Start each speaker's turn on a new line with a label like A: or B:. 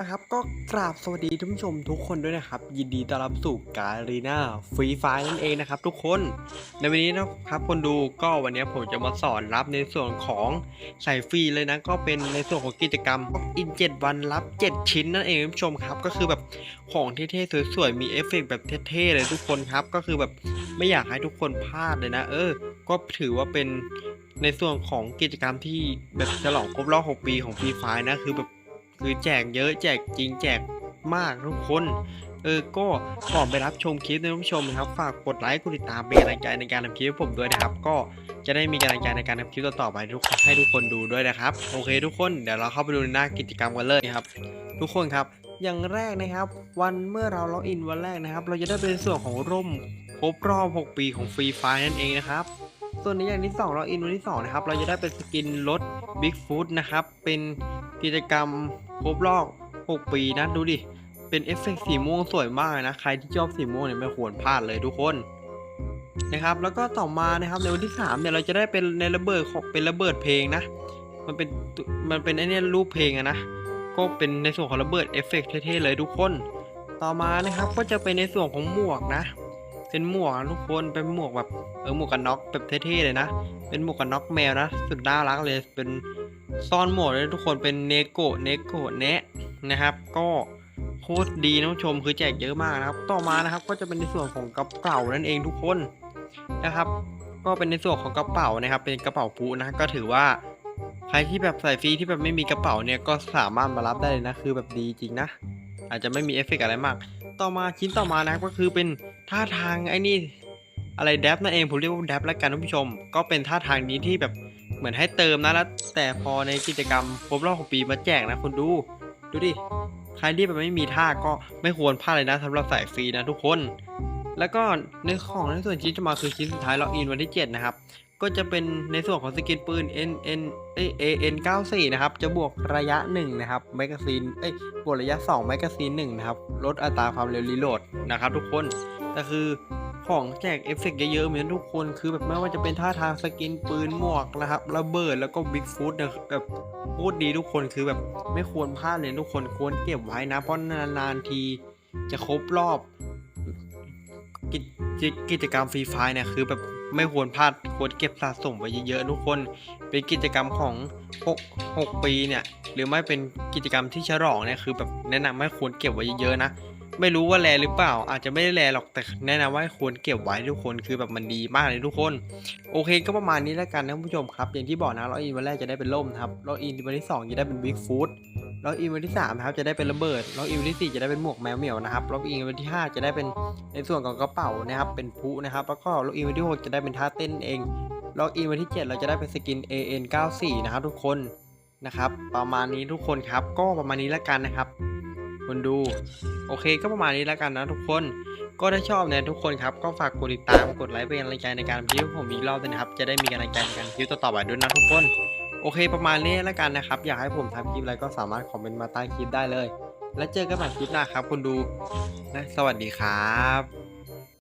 A: นะครับก็กราบสวัสดีท่านผู้ชมทุกคนด้วยนะครับ ยินดีต้อนรับสู่การีนาฟรีไฟนั่นเองนะครับ ทุกคนในวันนี้นะครับคนดูก็วันนี้ผมจะมาสอนรับในส่วนของใส่ฟรีเลยนะ ก็เป็นในส่วนของกิจกรรมอินเจ็ดวันรับ 7 ชิ้นนั่นเองท่านผู้ชมครับ ก็คือแบบของเท่ๆสวยๆมีเอฟเฟกต์แบบเท่ๆเลยทุกคนครับ ก็คือแบบไม่อยากให้ทุกคนพลาดเลยนะ เออ ก็ถือว่าเป็นในส่วนของกิจกรรมที่แบบฉลองครบรอบ6ปีของฟรีไฟนะคือแบบ คือแจกเยอะแจกจริงแจกมากทุกคน เออก็ก่อนไปรับชมคลิปนะท่านผู้ชมนะครับ ฝากกดไลค์กดติดตามเป็นกำลังใจในการทำคลิปให้ผมด้วยนะครับ ก็จะได้มีกำลังใจในการทำคลิปต่อๆไปทุกให้ทุกคนดูด้วยนะครับ โอเคทุกคนเดี๋ยวเราเข้าไปดูในหน้ากิจกรรมกันเลยนะครับ ทุกคนครับอย่างแรกนะครับ วันเมื่อเราล็อกอินวันแรกนะครับ เราจะได้เป็นส่วนของร่มครบรอบ 6 ปีของฟรีไฟนั่นเองนะครับ ส่วนในอย่างที่2ล็อกอินวันที่2นะครับเราจะได้เป็นสกินรถ Big Foot นะครับเป็น กิจกรรมครบรอบ 6 ปีนะดูดิ เป็นเอฟเฟกต์สีม่วงสวยมากนะ ใครที่ชอบสีม่วงเนี่ยไม่ควรพลาดเลยทุกคนนะครับ แล้วก็ต่อมานะครับในวันที่3เนี่ยเราจะได้เป็นในระเบิดของเป็นระเบิดเพลงนะ มันเป็นมันเป็นไอเนี่ยรูปเพลงอะนะ ก็เป็นในส่วนของระเบิดเอฟเฟกต์เท่ๆเลยทุกคน ต่อมานะครับก็จะเป็นในส่วนของหมวกนะเป็นหมวกทุกคนเป็นหมวกแบบเออหมวกกันน็อกแบบเท่ๆเลยนะ เป็นหมวกกันน็อกแมวนะ สุดน่ารักเลยเป็น ซ่อนหมวกเลยทุกคนเป็นเนโกะเนโกะแนะนะครับ ก็โคตรดีนะชมคือแจกเยอะมากนะครับ ต่อมานะครับก็จะเป็นในส่วนของกระเป๋านั่นเองทุกคนนะครับ ก็เป็นในส่วนของกระเป๋านะครับ เป็นกระเป๋าปูนะก็ถือว่า ใครที่แบบใส่ฟรีที่แบบไม่มีกระเป๋าเนี่ยก็สามารถมารับได้เลยนะคือแบบดีจริงนะ อาจจะไม่มีเอฟเฟกต์อะไรมาก ต่อมาชิ้นต่อมานะก็คือเป็นท่าทางไอ้นี่อะไรแดบนั่นเองผมเรียกว่าแดบแล้วกันท่านผู้ชม ก็เป็นท่าทางนี้ที่แบบ เหมือนให้เติมนะแล้วแต่พอในกิจกรรมครบรอบของปีมาแจกนะคุณดู ดูดิใครที่แบบไม่มีท่าก็ไม่ควรพลาดเลยนะสำหรับใส่ฟรีนะทุกคน แล้วก็ในของในส่วนชิ้นจะมาคือชิ้นสุดท้ายล็อกอินวันที่ 7 นะครับ ก็จะเป็นในส่วนของสกินปืน N N เอ้ย A N 94นะครับ จะบวกระยะ 1 นะครับแมกกาซีนเอ้ยบวกระยะ2แมกกาซีน1นะครับ ลดอัตราความเร็วรีโหลดนะครับทุกคนแต่คือ ของแจกเอฟเฟกต์เยอะๆเหมือนทุกคนคือแบบไม่ว่าจะเป็นท่าทางสกินปืนหมวกนะครับระเบิดแล้วก็บิ๊กฟุตนะแบบโคตรดีทุกคนคือแบบไม่ควรพลาดเลยทุกคนควรเก็บไว้นะ เพราะนานๆทีจะครบรอบกิจกิจกรรมฟรีไฟเนี่ยคือแบบไม่ควรพลาดควรเก็บสะสมไว้เยอะๆทุกคน เป็นกิจกรรมของ 6 6 ปีเนี่ย หรือไม่เป็นกิจกรรมที่ฉลองเนี่ยคือแบบแนะนำให้ควรเก็บไว้เยอะๆนะ ไม่รู้ว่าแลหรือเปล่า อาจจะไม่ได้แลหรอกแต่แนะนำว่าควรเก็บไว้ทุกคนคือแบบมันดีมากเลยทุกคน โอเคก็ประมาณนี้แล้วกันนะคุณผู้ชมครับ อย่างที่บอกนะล็อกอินวันแรกจะได้เป็นล่มครับล็อกอินวันที่สองจะได้เป็นบิ๊กฟูดล็อกอินวันที่สามนะครับจะได้เป็นระเบิดล็อกอินวันที่สี่จะได้เป็นหมวกแมวเหมียวนะครับล็อกอินวันที่ห้าจะได้เป็นในส่วนของกระเป๋านะครับเป็นพลุนะครับแล้วก็ล็อกอินวันที่หกจะได้เป็นท่าเต้นเองล็อกอินวันที่เจ็ดเราจะได้เป็นสกิน AN 94 นะครับทุกคนนะครับประมาณนี้ทุกคนครับก็ประมาณนี้แล้วกันนะครับ คนดู โอเคก็ประมาณนี้แล้วกันนะทุกคน ก็ถ้าชอบเนี่ยทุกคนครับ ก็ฝากกดติดตามกดไลค์เป็นกำลังใจในการพิมพ์ผมอีกรอบด้วยนะครับ จะได้มีกำลังใจในการพิมพ์ต่อๆไปด้วยนะทุกคน โอเคประมาณนี้แล้วกันนะครับ อยากให้ผมทำคลิปอะไรก็สามารถคอมเมนต์มาใต้คลิปได้เลย แล้วเจอกันใหม่คลิปหน้าครับคนดูนะ สวัสดีครับ